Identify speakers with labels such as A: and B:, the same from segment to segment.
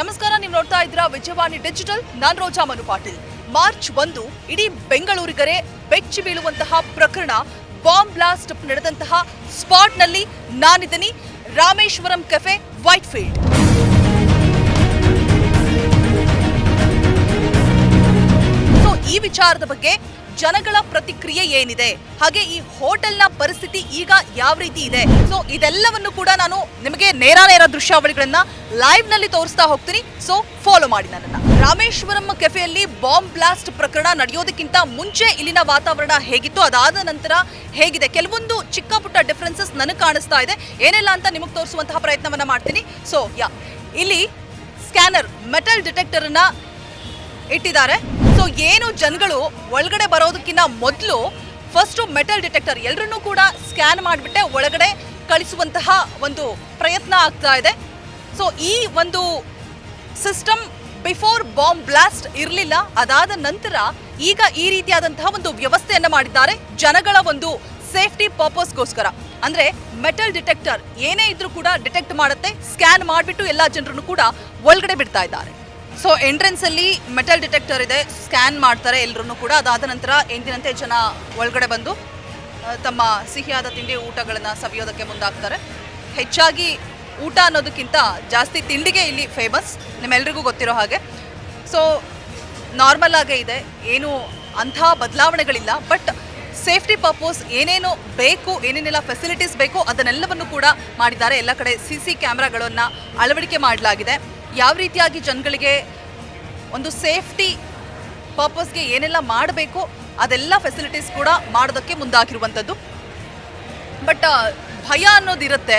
A: ನಮಸ್ಕಾರ, ನೀವು ನೋಡ್ತಾ ಇದ್ದೀರಾ ವಿಜಯವಾಣಿ ಡಿಜಿಟಲ್. ನಾನ್ ರೋಜಾ ಮನು ಪಾಟೀಲ್. ಮಾರ್ಚ್ ಒಂದು, ಇಡೀ ಬೆಂಗಳೂರಿಗರೆ ಬೆಚ್ಚಿ ಬೀಳುವಂತಹ ಪ್ರಕರಣ, ಬಾಂಬ್ ಬ್ಲಾಸ್ಟ್ ನಡೆದಂತಹ ಸ್ಪಾಟ್ನಲ್ಲಿ ನಾನಿದ್ದೀನಿ. ರಾಮೇಶ್ವರಂ ಕೆಫೆ ವೈಟ್ ಫೀಲ್ಡ್ ಈ ವಿಚಾರದ ಬಗ್ಗೆ ಜನಗಳ ಪ್ರತಿಕ್ರಿಯೆ ಏನಿದೆ? ಹಾಗೆ ಈ ಹೋಟೆಲ್ನ ಪರಿಸ್ಥಿತಿ ಈಗ ಯಾವ ರೀತಿ ಇದೆ? ಸೊ ಇದೆಲ್ಲವನ್ನು ಕೂಡ ನಾನು ನಿಮಗೆ ನೇರ ನೇರ ದೃಶ್ಯಾವಳಿಗಳನ್ನ ಲೈವ್ನಲ್ಲಿ ತೋರಿಸ್ತಾ ಹೋಗ್ತೀನಿ. ಸೊ ಫಾಲೋ ಮಾಡಿ ನನ್ನನ್ನ. ರಾಮೇಶ್ವರಂ ಕೆಫೆಯಲ್ಲಿ ಬಾಂಬ್ ಬ್ಲಾಸ್ಟ್ ಪ್ರಕರಣ ನಡೆಯೋದಕ್ಕಿಂತ ಮುಂಚೆ ಇಲ್ಲಿನ ವಾತಾವರಣ ಹೇಗಿತ್ತು? ಅದಾದ ನಂತರ ಹೇಗಿದೆ? ಕೆಲವೊಂದು ಚಿಕ್ಕ ಪುಟ್ಟ ಡಿಫ್ರೆನ್ಸಸ್ ನನಗೆ ಕಾಣಿಸ್ತಾ ಇದೆ. ಏನೆಲ್ಲ ಅಂತ ನಿಮಗೆ ತೋರಿಸುವಂತಹ ಪ್ರಯತ್ನವನ್ನ ಮಾಡ್ತೀನಿ. ಸೊ ಯಾ ಇಲ್ಲಿ ಸ್ಕ್ಯಾನರ್ ಮೆಟಲ್ ಡಿಟೆಕ್ಟರ್ ಅನ್ನ ಇಟ್ಟಿದ್ದಾರೆ. ಸೊ ಏನು ಜನಗಳು ಒಳಗಡೆ ಬರೋದಕ್ಕಿಂತ ಮೊದಲು ಫಸ್ಟ್ ಮೆಟಲ್ ಡಿಟೆಕ್ಟರ್ ಎಲ್ಲರನ್ನೂ ಕೂಡ ಸ್ಕ್ಯಾನ್ ಮಾಡಿಬಿಟ್ಟೆ, ಒಳಗಡೆ ಕಳಿಸುವಂತಹ ಒಂದು ಪ್ರಯತ್ನ ಆಗ್ತಾ ಇದೆ. ಸೊ ಈ ಒಂದು ಸಿಸ್ಟಮ್ ಬಿಫೋರ್ ಬಾಂಬ್ ಬ್ಲಾಸ್ಟ್ ಇರಲಿಲ್ಲ. ಅದಾದ ನಂತರ ಈಗ ಈ ರೀತಿಯಾದಂತಹ ಒಂದು ವ್ಯವಸ್ಥೆಯನ್ನು ಮಾಡಿದ್ದಾರೆ. ಜನಗಳ ಒಂದು ಸೇಫ್ಟಿ ಪರ್ಪಸ್ಗೋಸ್ಕರ ಅಂದ್ರೆ ಮೆಟಲ್ ಡಿಟೆಕ್ಟರ್ ಏನೇ ಇದ್ರೂ ಕೂಡ ಡಿಟೆಕ್ಟ್ ಮಾಡುತ್ತೆ ಸ್ಕ್ಯಾನ್ ಮಾಡಿಬಿಟ್ಟು ಎಲ್ಲ ಜನರನ್ನು ಕೂಡ ಒಳಗಡೆ ಬಿಡ್ತಾ ಇದ್ದಾರೆ. ಸೊ ಎಂಟ್ರೆನ್ಸ್ ಅಲ್ಲಿ ಮೆಟಲ್ ಡಿಟೆಕ್ಟರ್ ಇದೆ. ಸ್ಕ್ಯಾನ್ ಮಾಡ್ತಾರೆ ಎಲ್ಲರೂ ಕೂಡ. ಅದಾದ ನಂತರ ಎಂದಿನಂತೆ ಜನ ಒಳಗಡೆ ಬಂದು ತಮ್ಮ ಸಿಹಿಯಾದ ತಿಂಡಿ ಊಟಗಳನ್ನು ಸವಿಯೋದಕ್ಕೆ ಮುಂದಾಗ್ತಾರೆ. ಹೆಚ್ಚಾಗಿ ಊಟ ಅನ್ನೋದಕ್ಕಿಂತ ಜಾಸ್ತಿ ತಿಂಡಿಗೆ ಇಲ್ಲಿ ಫೇಮಸ್ ನಿಮ್ಮೆಲ್ರಿಗೂ ಗೊತ್ತಿರೋ ಹಾಗೆ. ಸೊ ನಾರ್ಮಲ್ ಆಗೇ ಇದೆ. ಏನು ಅಂಥ ಬದಲಾವಣೆಗಳಿಲ್ಲ. ಬಟ್ ಸೇಫ್ಟಿ ಪರ್ಪೋಸ್ ಏನೇನು ಬೇಕು, ಏನೇನೆಲ್ಲ ಫೆಸಿಲಿಟೀಸ್ ಬೇಕು, ಅದನ್ನೆಲ್ಲವನ್ನು ಕೂಡ ಮಾಡಿದ್ದಾರೆ. ಎಲ್ಲ ಕಡೆ ಸಿ ಸಿ ಕ್ಯಾಮ್ರಾಗಳನ್ನು ಅಳವಡಿಕೆ ಮಾಡಲಾಗಿದೆ. ಯಾವ ರೀತಿಯಾಗಿ ಜನಗಳಿಗೆ ಒಂದು ಸೇಫ್ಟಿ ಪರ್ಪಸ್ಗೆ ಏನೆಲ್ಲ ಮಾಡಬೇಕು, ಅದೆಲ್ಲ ಫೆಸಿಲಿಟೀಸ್ ಕೂಡ ಮಾಡೋದಕ್ಕೆ ಮುಂದಾಗಿರುವಂಥದ್ದು. ಬಟ್ ಭಯ ಅನ್ನೋದಿರುತ್ತೆ.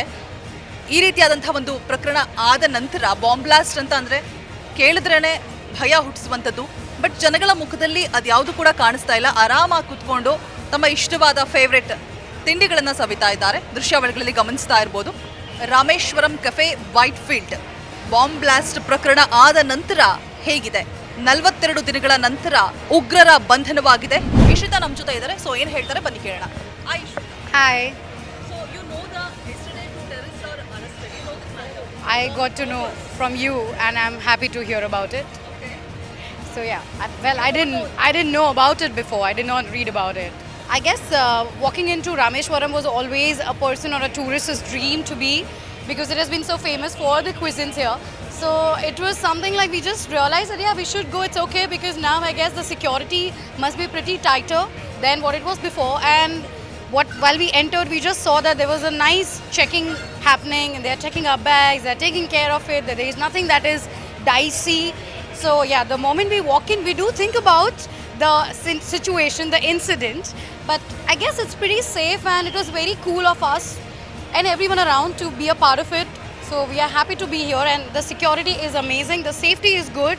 A: ಈ ರೀತಿಯಾದಂಥ ಒಂದು ಪ್ರಕರಣ ಆದ ನಂತರ ಬಾಂಬ್ ಬ್ಲಾಸ್ಟ್ ಅಂತ ಅಂದರೆ ಕೇಳಿದ್ರೇ ಭಯ ಹುಟ್ಟಿಸುವಂಥದ್ದು. ಬಟ್, ಜನಗಳ ಮುಖದಲ್ಲಿ ಅದ್ಯಾವುದು ಕೂಡ ಕಾಣಿಸ್ತಾ ಇಲ್ಲ. ಆರಾಮಾಗಿ ಕೂತ್ಕೊಂಡು ತಮ್ಮ ಇಷ್ಟವಾದ ಫೇವ್ರೆಟ್ ತಿಂಡಿಗಳನ್ನು ಸವಿತಾ ಇದ್ದಾರೆ. ದೃಶ್ಯಾವಳಿಗಳಲ್ಲಿ ಗಮನಿಸ್ತಾ ಇರ್ಬೋದು. Rameshwaram cafe Whitefield bomb blast ಪ್ರಕರಣ ಆದ ನಂತರ ಹೇಗಿದೆ ನಲವತ್ತೆರಡು ದಿನಗಳ ನಂತರ ಉಗ್ರರ ಬಂಧನವಾಗಿದೆ ಇಶಿತಾ ನಮ್ಮ ಜೊತೆ ಇದ್ದಾರೆ ಸೊ ಏನು ಹೇಳ್ತಾರೆ ಬನ್ನಿ ಕೇಳೋಣ hi I
B: Hi,
A: to know from you and I am happy to hear about it matter.
B: I got to know from you, and I'm it to hear about it.
A: Okay.
B: So yeah, I, well, I didn't, I didn't know about it before. I did not read about it. I guess uh, walking into Rameshwaram was always a person or a tourist's dream to be, because it has been so famous for the cuisines here. So it was something like we just realized that yeah, we should go. It's okay because now I guess the security must be pretty tighter than what it was before, and what while we entered we just saw that there was a nice checking happening and they're checking our bags they're taking care of it there is nothing that is dicey so yeah the moment we walk in we do think about the situation the incident but i guess it's pretty safe and it was very cool of us and everyone around to be a part of it so we are happy to be here and the security is amazing the safety is good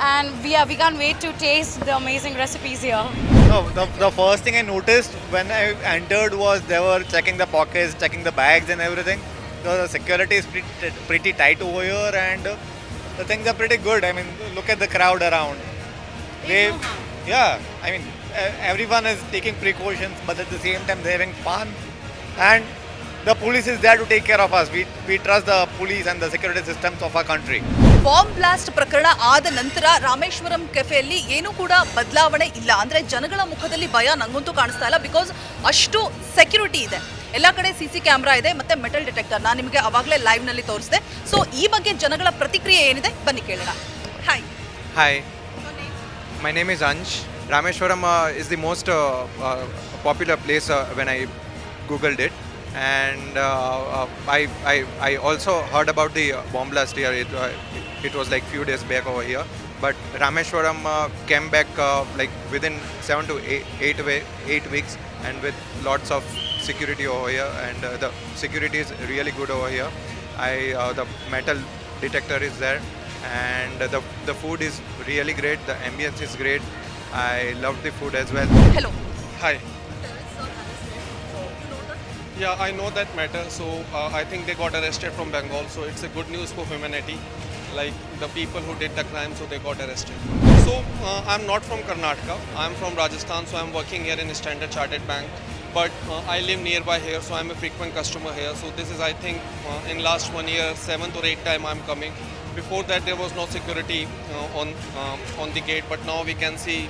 B: and we are we can't wait to taste the amazing recipes here
C: No, the, the first thing I noticed when I entered was they were checking the pockets, checking the bags and everything. So the security is pretty, pretty tight over here and the things are pretty good. I mean, look at the crowd around. They, yeah, I mean, everyone is taking precautions, but at the same time they're having fun. And the police is there to take care of us. We, we trust the police and the security systems of our country.
A: Bomb blast ಪ್ರಕರಣ ಆದ ನಂತರ ರಾಮೇಶ್ವರಂ ಕೆಫೆಯಲ್ಲಿ ಏನು ಕೂಡ ಬದಲಾವಣೆ ಇಲ್ಲ. ಅಂದ್ರೆ ಜನಗಳ ಮುಖದಲ್ಲಿ ಭಯ ನಂಗಂತೂ ಕಾಣಿಸ್ತಾ ಇಲ್ಲ ಬಿಕಾಸ್ ಅಷ್ಟು ಸೆಕ್ಯುರಿಟಿ ಇದೆ. ಎಲ್ಲ ಕಡೆ ಸಿ ಸಿ ಕ್ಯಾಮ್ರಾ ಇದೆ ಮತ್ತೆ ಮೆಟಲ್ ಡಿಟೆಕ್ಟರ್ ನಾನು ನಿಮಗೆ ಅವಾಗಲೇ ಲೈವ್ನಲ್ಲಿ ತೋರಿಸಿದೆ. ಸೊ ಈ ಬಗ್ಗೆ ಜನಗಳ ಪ್ರತಿಕ್ರಿಯೆ ಏನಿದೆ? ಬನ್ನಿ ಕೇಳೋಣ. Hi
D: hi my name is Ansh Rameshwaram is the most popular place when I Google did and uh, uh, I, I I also heard about the bomb blast here. It, uh, it was like few days back over here, but Rameshwaram uh, came back uh, like within seven to eight eight, eight weeks, and with lots of security over here, and uh, the security is really good over here. I uh, the metal detector is there. And the, the food is really great. The ambience is great. I love the food as well.
A: Hello
E: Hi. Yeah, I know that matter. So uh, I think they got arrested from Bengal. So it's a good news for humanity. Like the people who did the crime, so they got arrested. So uh, I'm not from Karnataka. I'm from Rajasthan. So I'm working here in Standard Chartered Bank. But uh, I live nearby here, so I'm a frequent customer here. So this is, I think, uh, in last one year, seventh or eighth time I'm coming. Before that, there was no security uh, on um, on the gate, but now we can see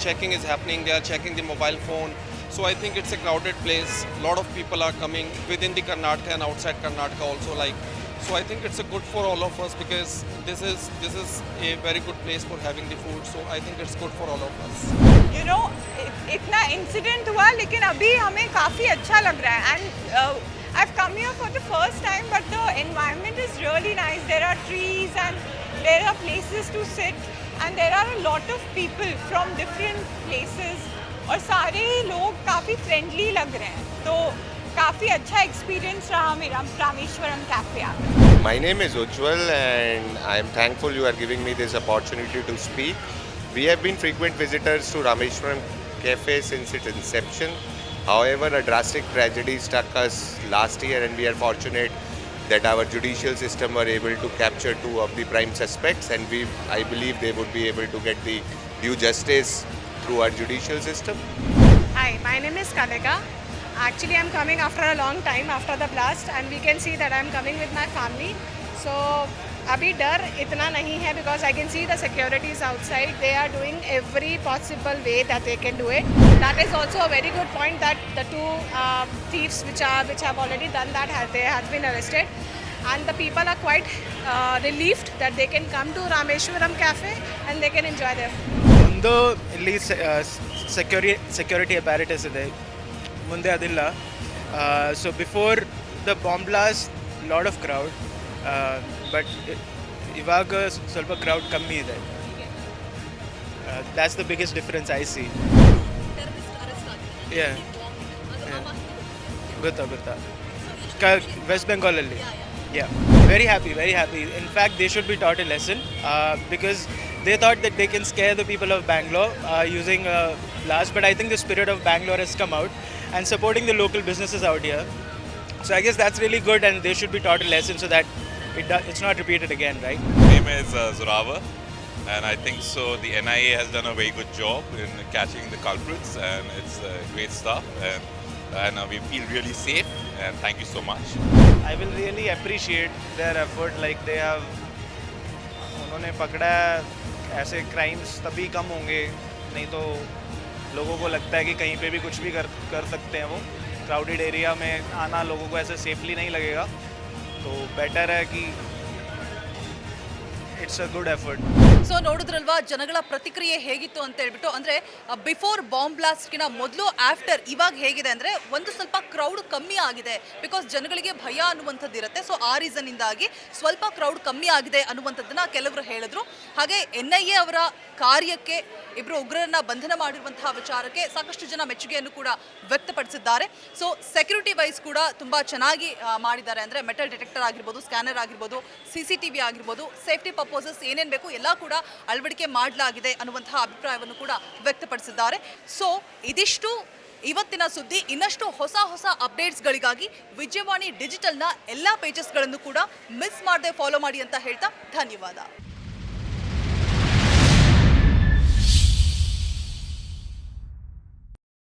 E: checking is happening. They are checking the mobile phone. So I think it's a crowded place. A lot of people are coming within the Karnataka and outside Karnataka also. Like, so I think it's a good for all of us because this is this is a very good place for having the food. So I think it's good for all of us.
F: You know इतना incident हुआ लेकिन अभी हमें काफ़ी अच्छा लग रहा है and I have come here for the first time but the environment is really nice there are trees and there are places to sit and there are a lot of people from different places और सारे लोग काफ़ी friendly लग रहे हैं तो काफ़ी अच्छा एक्सपीरियंस रहा मेरा रामेश्वरम कैफ़े आकर
G: My name is Ujjwal and I am thankful you are giving me this opportunity to speak. We have been frequent visitors to Rameshwaram Cafe since its inception. However, a drastic tragedy struck us last year and we are fortunate that our judicial system were able to capture two of the prime suspects and we I believe they would be able to get the due justice through our judicial system.
H: Hi, my name is Kanika. Actually, I'm coming after a long time after the blast, and we can see that I'm coming with my family. So, अभी डर इतना नहीं है because I can see the securities outside. They are doing every possible way that they can do it. That is also a very good point that the two uh, thieves which are which have already done that have they have been arrested, and the people are quite uh, relieved that they can come to Rameshwaram Cafe and they can enjoy their food.
I: ಒಂದು ಇಲ್ಲಿ ಸೆಕ್ಯೂರಿ security apparatus ಇದೆ. ಮುಂದೆ ಅದಿಲ್ಲ. So before the bomb blast lot of crowd but ಇವಾಗ ಸ್ವಲ್ಪ crowd ಕಮ್ಮಿ ಇದೆ. That's the biggest difference I see ಗೊತ್ತಾ ಗೊತ್ತಾ? ಕ west ಬೆಂಗಾಲಲ್ಲಿ yeah very happy very happy in fact they should be taught a lesson because they thought that they can scare the people of Bangalore uh, using uh, blast, but I think the spirit of Bangalore has come out and supporting the local businesses out here. So I guess that's really good, and they should be taught a lesson so that it do- it's not repeated again, right?
J: name is uh, Zorawa, and I think so. The NIA has done a very good job in catching the culprits, and it's uh, great stuff. And and uh, we feel really safe. And thank you so much.
I: I will really appreciate their effort. Like they have, उन्होंने पकड़ा ऐसे crimes तभी कम होंगे, नहीं तो लोगों को लगता है कि कहीं पे भी कुछ भी कर कर सकते हैं वो। क्राउडेड एरिया में आना लोगों को ऐसे सेफली नहीं लगेगा। तो बेटर है कि it's a good effort
A: so ನೋಡಿದ್ರಲ್ವಾ, ಜನಗಳ ಪ್ರತಿಕ್ರಿಯೆ ಹೇಗಿತ್ತು ಅಂತ ಹೇಳ್ಬಿಟ್ಟು, ಅಂದ್ರೆ ಬಿಫೋರ್ ಬಾಂಬ್ ಬ್ಲಾಸ್ಟ್ಗಿನ ಮೊದಲು ಆಫ್ಟರ್ ಇವಾಗ ಹೇಗಿದೆ ಅಂದ್ರೆ, ಒಂದು ಸ್ವಲ್ಪ ಕ್ರೌಡ್ ಕಮ್ಮಿ ಆಗಿದೆ. ಬಿಕಾಸ್ ಜನಗಳಿಗೆ ಭಯ ಅನ್ನುವಂಥದ್ದು ಇರುತ್ತೆ. ಸೊ ಆ ರೀಸನ್ ಇಂದಾಗಿ ಸ್ವಲ್ಪ ಕ್ರೌಡ್ ಕಮ್ಮಿ ಆಗಿದೆ ಅನ್ನುವಂಥದ್ದನ್ನ ಕೆಲವರು ಹೇಳಿದ್ರು. ಹಾಗೆ ಎನ್ ಐ ಎ ಅವರ ಕಾರ್ಯಕ್ಕೆ ಇಬ್ಬರು ಉಗ್ರರನ್ನ ಬಂಧನ ಮಾಡಿರುವಂತಹ ವಿಚಾರಕ್ಕೆ ಸಾಕಷ್ಟು ಜನ ಮೆಚ್ಚುಗೆಯನ್ನು ಕೂಡ ವ್ಯಕ್ತಪಡಿಸಿದ್ದಾರೆ. ಸೊ ಸೆಕ್ಯೂರಿಟಿ ವೈಸ್ ಕೂಡ ತುಂಬಾ ಚೆನ್ನಾಗಿ ಮಾಡಿದ್ದಾರೆ. ಅಂದ್ರೆ ಮೆಟಲ್ ಡಿಟೆಕ್ಟರ್ ಆಗಿರ್ಬೋದು ಸ್ಕ್ಯಾನರ್ ಆಗಿರ್ಬೋದು ಸಿ ಸಿ ಟಿ ವಿ ಆಗಿರ್ಬೋದು ಸೇಫ್ಟಿ ಪರ್ಪೋಸಸ್ ಏನೇನು ಬೇಕು, ಎಲ್ಲ ಕೂಡ ಅಳವಡಿಕೆ ಮಾಡಲಾಗಿದೆ ಅನ್ನುವಂತಹ ಅಭಿಪ್ರಾಯವನ್ನು ಕೂಡ ವ್ಯಕ್ತಪಡಿಸಿದ್ದಾರೆ. ಸೊ ಇದಿಷ್ಟು ಇವತ್ತಿನ ಸುದ್ದಿ. ಇನ್ನಷ್ಟು ಹೊಸ ಹೊಸ ಅಪ್ಡೇಟ್ಸ್ಗಳಿಗಾಗಿ ವಿಜಯವಾಣಿ ಡಿಜಿಟಲ್ನ ಎಲ್ಲ ಪೇಜಸ್ಗಳನ್ನು ಕೂಡ ಮಿಸ್ ಮಾಡದೆ ಫಾಲೋ ಮಾಡಿ ಅಂತ ಹೇಳ್ತಾ ಧನ್ಯವಾದ.